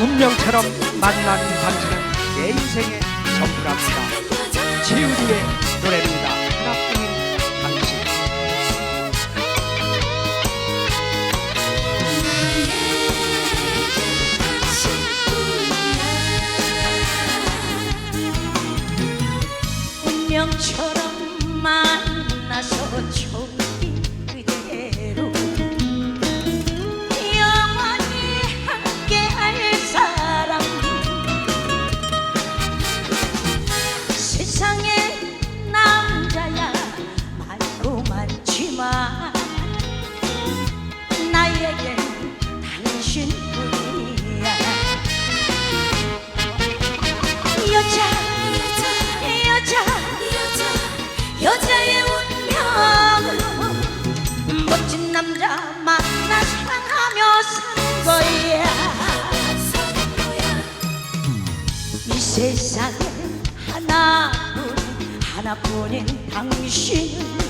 운명처럼 만난 당신은 내 인생의 전부랍니다. 지우리의 노래입니다. 운명처럼 세상에 하나뿐 하나뿐인 당신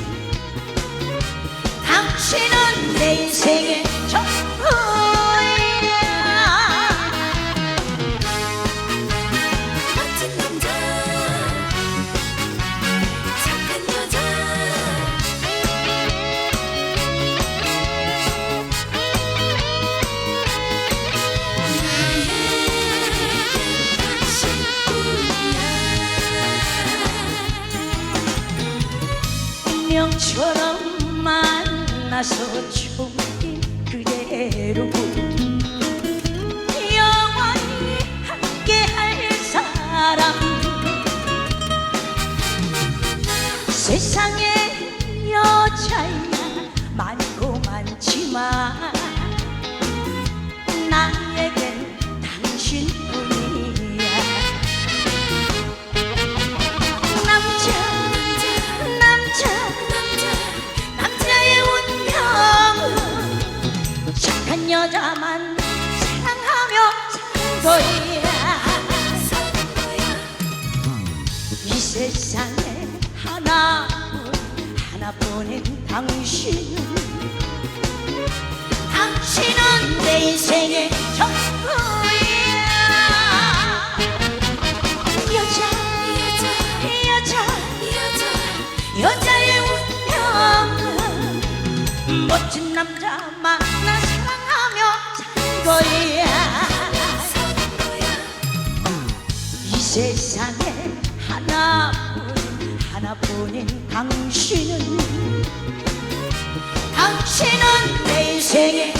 운명처럼 만나서 좋은 그대로 영원히 함께 할 사람 세상에 여자야 많고 많지만 여자만 사랑하며 산 거야. 이 세상에 하나뿐 하나뿐인 당신은 당신은 내 인생의 전부야. 여자 여자 여자의 운명은 멋진 남자 만나 거야. 이 세상에 하나뿐 하나뿐인 당신은 당신은 내 인생의